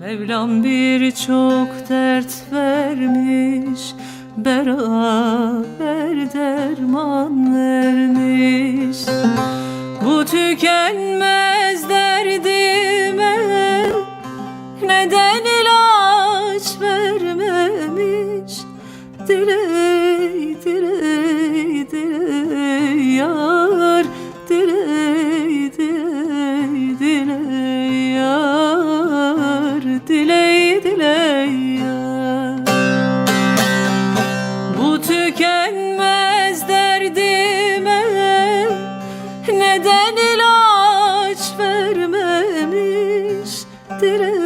Mevlam birçok dert vermiş Beraber derman vermiş. Bu tükenmez derdime Neden ilaç vermemiş? Diley, diley diley ya. Bu tükenmez derdime neden ilaç vermemiş diley